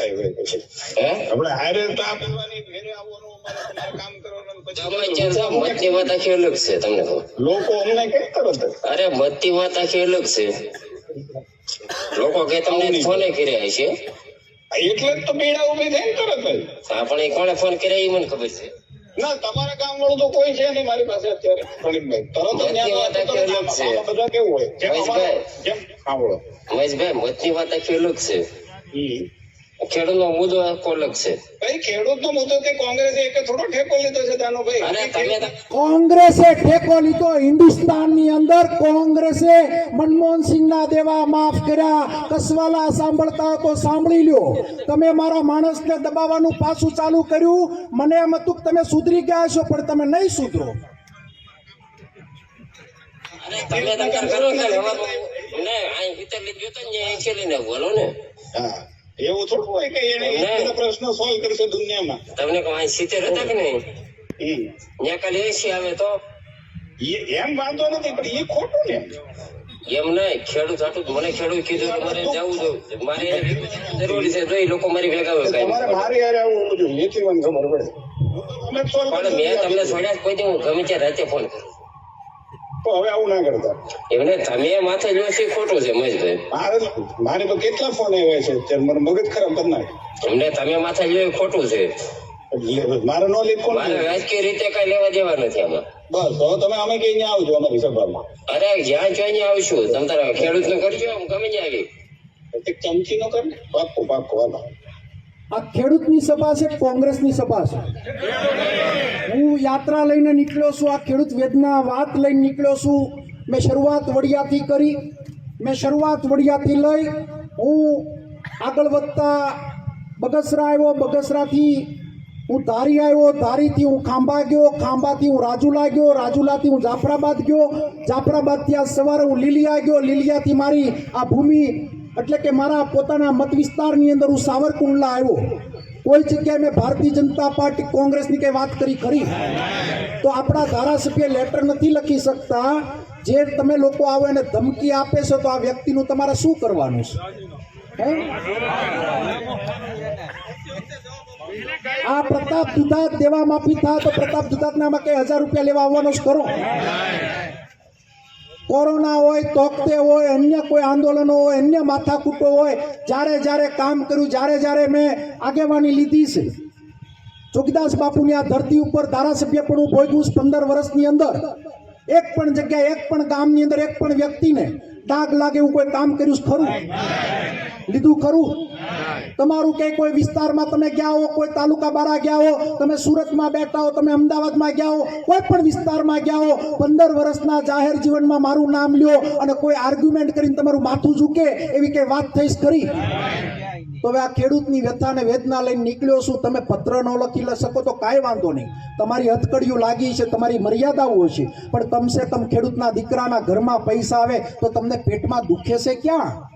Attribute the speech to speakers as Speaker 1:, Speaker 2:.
Speaker 1: થાય હોય પછી
Speaker 2: હે?
Speaker 1: આપણે હારે તો આ આવવાનું કામ કરવાનું અને પછી
Speaker 2: તમે ક્યાં છો? મતની વાત આખી અલગ છે તમને
Speaker 1: લોકો અમને કઈ તરત
Speaker 2: અરે મતની વાત આખી અલગ છે. લોકો કે તમને ફોને કર્યા છે
Speaker 1: એટલે જ તો પીડા ઊભી થઈ તરત જ
Speaker 2: આપણે કોને ફોન કર્યા એ મને ખબર છે.
Speaker 1: ના તમારા ગામ વાળું તો કોઈ છે નહીં મારી પાસે અત્યારે. પ્રણીતભાઈ તરત જ
Speaker 2: બધી
Speaker 1: કેવું હોય? જેમ સાંભળો
Speaker 2: મહેશભાઈ મતની વાત આખી અલગ છે. ખેડૂતનો મુદ્દો કોલક છે.
Speaker 1: ભાઈ ખેડૂતનો મુદ્દો કે કોંગ્રેસે એક થોડો ઠેકો લીધો છે
Speaker 2: અરે તમે
Speaker 3: કોંગ્રેસે ઠેકો લીધો હિન્દુસ્તાનની અંદર કોંગ્રેસે મનમોહન સિંહના દેવા માફ કર્યા કસવાલા સાંભળતા તો સાંભળી લ્યો. તમે મારા માણસને દબાવવાનું પાછું ચાલુ કર્યું મને એમ હતું કે તમે સુધરી ગયા છો પણ તમે નહીં સુધરો.
Speaker 2: તમે તો કરો ને ને અહીં ભીતર લીધું હતું ને બોલો ને.
Speaker 1: હા. એવું થોડું હોય કે એને
Speaker 2: ના.
Speaker 1: બધા સોલ્વ કરશે દુનિયામાં.
Speaker 2: તમને કહો સિત્તેર હતા કે નહીં? ત્યાં કાલે એસી આવે તો?
Speaker 1: એમ વાંધો નથી પણ એ ખોટું ને.
Speaker 2: એમ નહીં ખેડૂત હતું મને ખેડૂત કીધું કે મારે જવું જોઉં મારે જરૂરી છે તો એ લોકો મારી ભેગા હોય કઈ.
Speaker 1: મારે યાર આવું જોઈએ ખબર પડે.
Speaker 2: મેં તમને છોડ્યા કોઈ દી હું ગમે ત્યાં રાતે ફોન કરું.
Speaker 1: તો હવે આવું ના કરતા.
Speaker 2: એમને તમે માથે છો ખોટું છે મહેશભાઈ
Speaker 1: મારે મારે તો કેટલા ફોન આવ્યા છે અત્યારે? મારું મગજ ખરાબ કરી નાખે.
Speaker 2: એમને તમે માથે જો ખોટું છે.
Speaker 1: મારે નો લીધ કોણ
Speaker 2: મારે રાજકીય રીતે કઈ લેવા દેવા નથી આમાં.
Speaker 1: બસ તો તમે અમે કઈ અહીંયા આવજો અમારી સભામાં.
Speaker 2: અરે જ્યાં જો અહીંયા આવશું. તમે તારા ખેડૂતનું કરજો હું ગમે ત્યાં આવી.
Speaker 1: ચમચી નો કર પાકો પાક્કો હાલો.
Speaker 3: આ ખેડૂતની સભા છે, કોંગ્રેસની સભા છે. હું યાત્રા લઈને નીકળ્યો છું, આ ખેડૂત વેદના વાત લઈને નીકળ્યો છું. મેં શરૂઆત વડિયાથી કરી, મેં શરૂઆત વડિયાથી લઈ, હું આગળ વધતા બગસરા આવ્યો, બગસરાથી હું ધારી આવ્યો, ધારીથી હું ખાંભા ગયો, ખાંભાથી હું રાજુલા ગયો, રાજુલાથી હું જાફરાબાદ ગયો. જાફરાબાદથી આ સવારે હું લીલિયા ગયો, લીલિયાથી મારી આ ભૂમિ એટલે કે મારા પોતાના મત વિસ્તારની અંદર હું સાવરકુંડલા આવ્યો. કોઈ જગ્યાએ મેં ભારતીય જનતા પાર્ટી કોંગ્રેસની કંઈ વાત કરી ખરી? તો આપણા ધારાસભ્ય લેટર નથી લખી શકતા. જે તમે લોકો આવો એને ધમકી આપે છો, તો આ વ્યક્તિનું તમારે શું કરવાનું છે? આ પ્રતાપ દુધાત દેવા માફી થાય તો પ્રતાપ દુધાતનામાં કઈ હજાર રૂપિયા લેવા આવવાનો જ કરો કોરોના હોય, તોકતે હોય, અન્ય કોઈ આંદોલનો હોય, અન્ય માથાકૂટો હોય, જ્યારે જ્યારે કામ કર્યું, જ્યારે જ્યારે મેં આગેવાની લીધી છે. જોગીદાસ બાપુની આ ધરતી ઉપર ધારાસભ્ય પણ હું ભોગ્યું પંદર વર્ષની અંદર. એક પણ જગ્યાએ, એક પણ ગામની અંદર, એક પણ વ્યક્તિને ડાઘ લાગે એવું કોઈ કામ કર્યું ખરું લીધું ખરું? તમારું કે કોઈ વિસ્તારમાં તમે ગયા હો, કોઈ તાલુકા બારા ગયા હો, તમે સુરતમાં બેઠા હો, તમે અમદાવાદમાં ગયા હો, કોઈ પણ વિસ્તારમાં ગયા હો, પંદર વર્ષના જાહેર જીવનમાં મારું નામ લ્યો અને કોઈ આર્ગ્યુમેન્ટ કરીને તમારું માથું ઝૂકે એવી કઈ વાત થઈશ ખરી? તો હવે આ ખેડૂતની વ્યથા અને વેદના લઈને નીકળ્યો છું. તમે પત્ર ન લખી શકો તો કાંઈ વાંધો નહીં. તમારી હથકડીઓ લાગી છે, તમારી મર્યાદાઓ છે. પણ તમસે તમ ખેડૂતના દીકરાના ઘરમાં પૈસા આવે તો તમને પેટમાં દુખે છે ક્યાં?